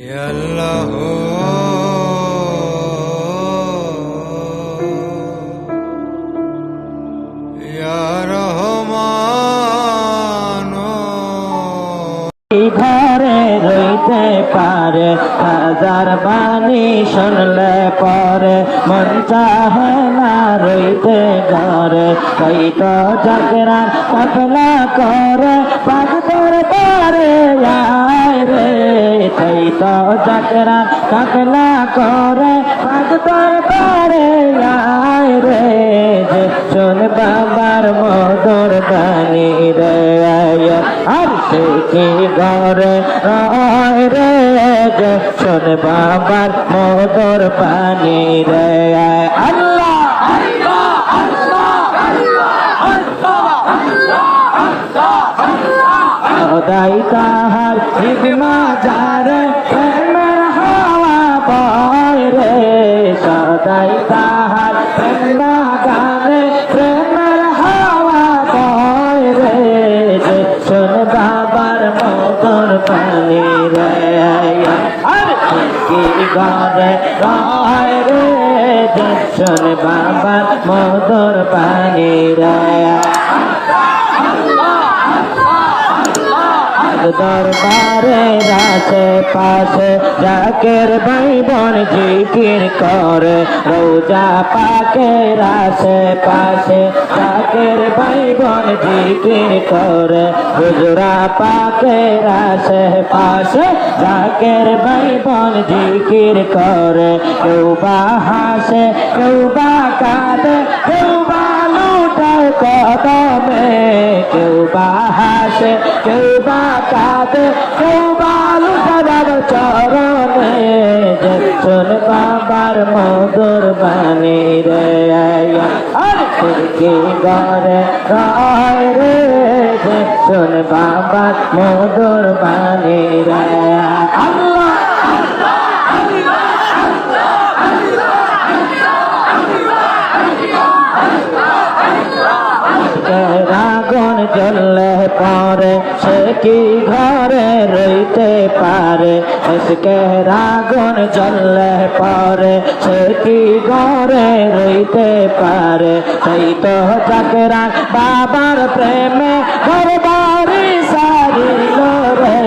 ঘরে রইতে পারে, হাজার বাণী শুনলে পরে, মন চাহে না রইতে ঘরে। কই তো জাগরা কতলা করে পাগদর পারে, আয় রে কই তো জাগরা কতলা করে পাগদর পারে আয় রে যে শোন বাবার মধুর বাণী রে আয় আর সে কি ঘরে রয় রে যে শোন বাবার মধুর বাণী রে আয় আল্লাহ সদাই তাহার হিগমা যারে গানে রয় রে দর্শন শোন বাবার মতর পানি রে। দরবারে রাসে পাশে জাকের ভাই বোন জিকির করে। রোজা পাকে রাসে পাশে জাকের ভাই বোন জিকির করে। হুজরা পাকে রাসে পাশে জাকের ভাই বোন জিকির করে। কেউ বা হাসে, কেউ বা কাঁদে, কেউ বা লুটায় কদমে কেউ বা হাসে, কেউ বা কাঁদে, কেউ বা লুটাবার চরণে যে শোন বাবার মধুর বাণী রে কি গরে রয় রে? যে শোন বাবার মধুর বাণী রে আল্লাহ রাগন পরে সে কি ঘরে রইতে পারে? এসকে রাগন জ্বললে পরে, সে কি ঘরে রইতে পারে? সেই তো চাকরা বাবার প্রেমে ঘর বাড়ি সারিল রে।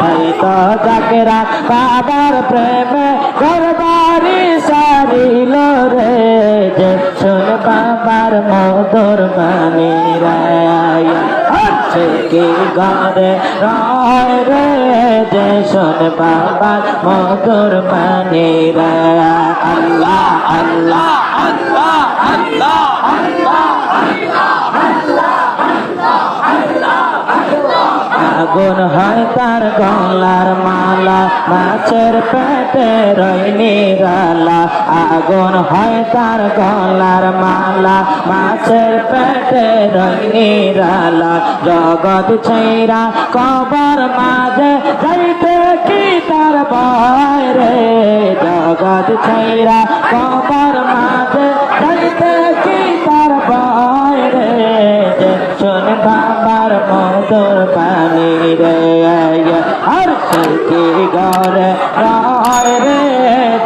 তাই তো চাকরা বাবার প্রেমে ঘর হচ্ছে কি ঘরে রয় রে যে শোন বাবার মধুর বাণী রায় আল্লাহ আল্লাহ আল্লাহ আল্লাহ। আগুন হয় তার গলার মালা, মাছের পেটে রইনি গালা আগুন হয় তার গলার মালা, মাছের পেটে রইনি গালা জগৎ ছেড়া কবর মাঝে যাইতে কি তার ভয় রে? জগৎ ছেড়া কবর মাঝে যাইতে কি তার ভয় মধুর পানি রে আর কি গরে রয় রে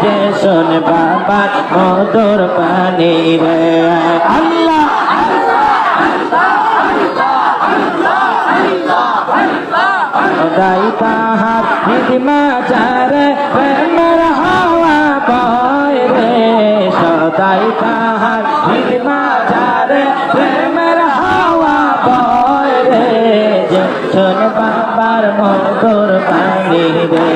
যে শোন বাবার মধুর পানি রে আল্লাহ তাহার চারে প্রেমের হাওয়া বয় রে সদাই তাহার হিদিমা বাবার মধুর পানি রে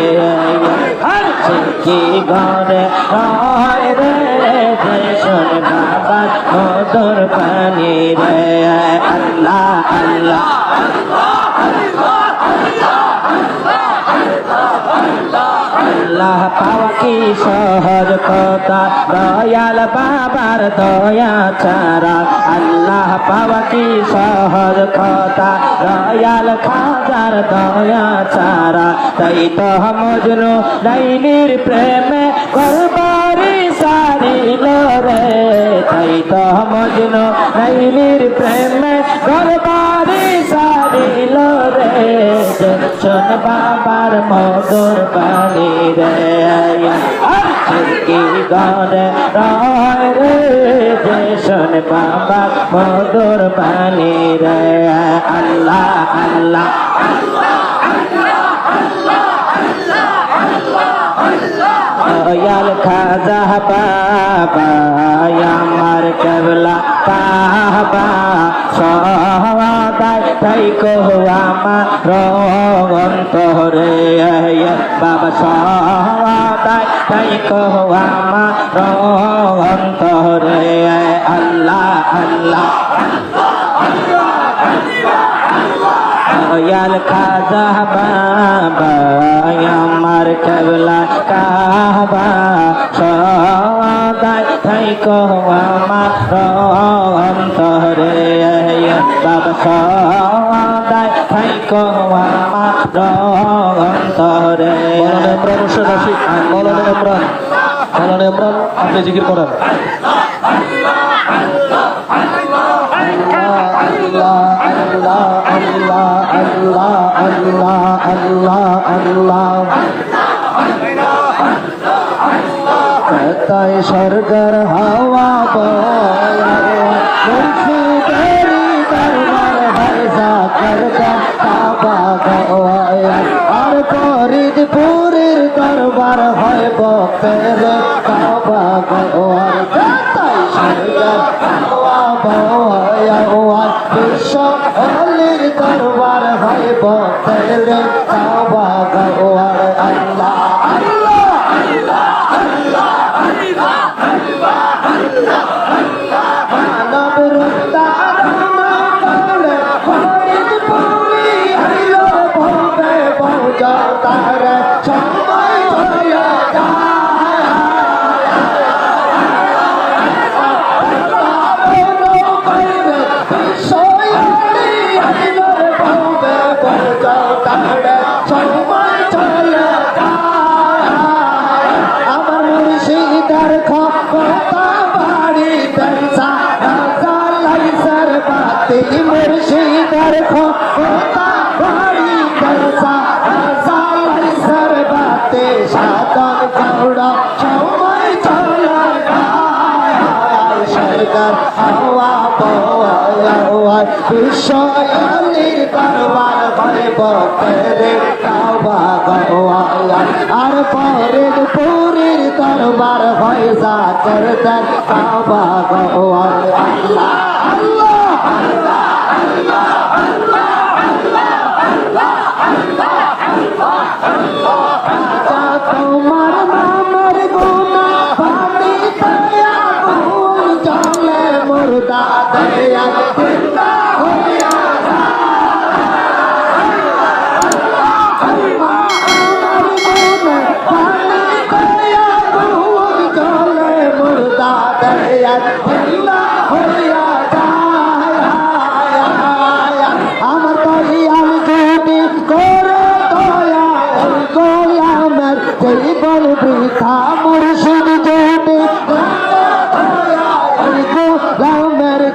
কি ঘরে রয় রে যে শোন বাবার মধুর পানি রে আল্লাহ আল্লাহ আল্লাহ পাওয়া কি সহজ কথা? দয়াল বাবার দয়া ছাড়া আল্লাহ পাওয়া কি সহজ কথা? দয়াল খাজার দয়া ছাড়া তাই তো মজনু লাইনির প্রেমে করবারি সারিল রে। তাই তো মজনু লাইনির প্রেমে করবারি সারিল রে। শোন বাবার মধুর বাণী রে কি গরে রয় রে শোন বাবা মধুর বাণী রে আল্লাহ আল্লাহ দয়াল খাজা বাবা আমার কেবলা। কাবা সদাই তাই কহু আমার অন্তরে। বাবা সদাই তাই কহু আমার অন্তরে। আল্লাহ আল্লাহ। দয়াল খাজা বাবা আমার কেবলা কাবা সদাই থাই আমার অন্তরে বাবা সদাই থাই আমার অন্তরে মৌলানা আশিক মৌলানা ইমরান মৌলানা ইমরান আপনি জিকির করেন তাই সরকার হাওয়া আর ফরিদপুরের দরবার হয় বক্তের কাবা গওয়ার তাই সরকার হাওয়া বিশ্ব হলির দরবার হয় বক্তের কাবা গওয়ার মুর্শিদার খপতা বাড়ি দরজা লাইসার বাতি সাদন কৌড়া সময় চলা সরকার, হাওয়া, পাওয়া বিশ্বয়ালির দরবার ভয় বকেরে কাবা গওয়া আর পরের পুরীর দরবার ভয় জাকর দর কাবা গওয়া আল্লাহ আল্লাহ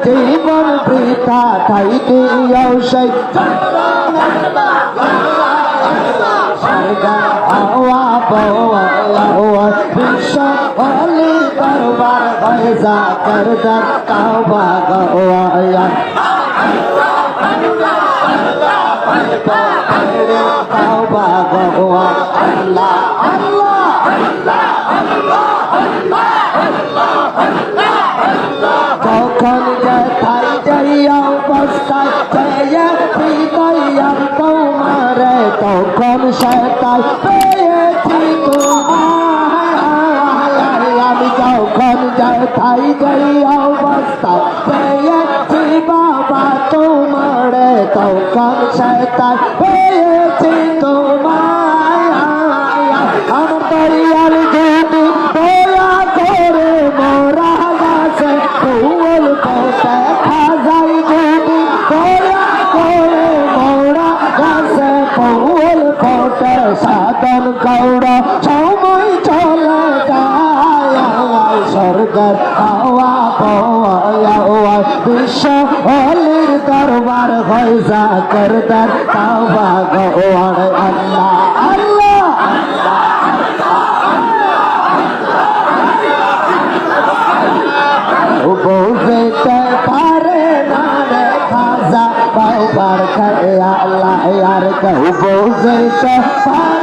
জীবন বৃথা দিয়াও সেই হাওয়া পাওয়া বিশ্ব হলি দরবার ভয়জা করদার কাবা আল্লাহ কখন যেথায় যাইয়া অবস্থায় পেয়ে হৃদয়াম তোমার তখন সেটাই পেয়েছি তোমার আমি যখন যেথায় যাইয়া অবস্থায় পেয়েছি বাবা তোমার তখন সেটাই সকলের দরবার হয় যা করদার তাওবা গওয়ার আল্লাহ। আল্লাহ! বউতে পারে না রে খাজা পাওবার খায় আল্লাহ, আর কেউ বউতে পারে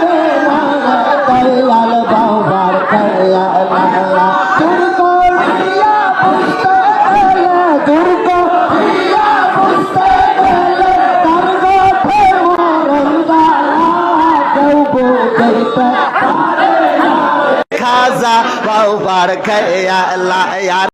খায়া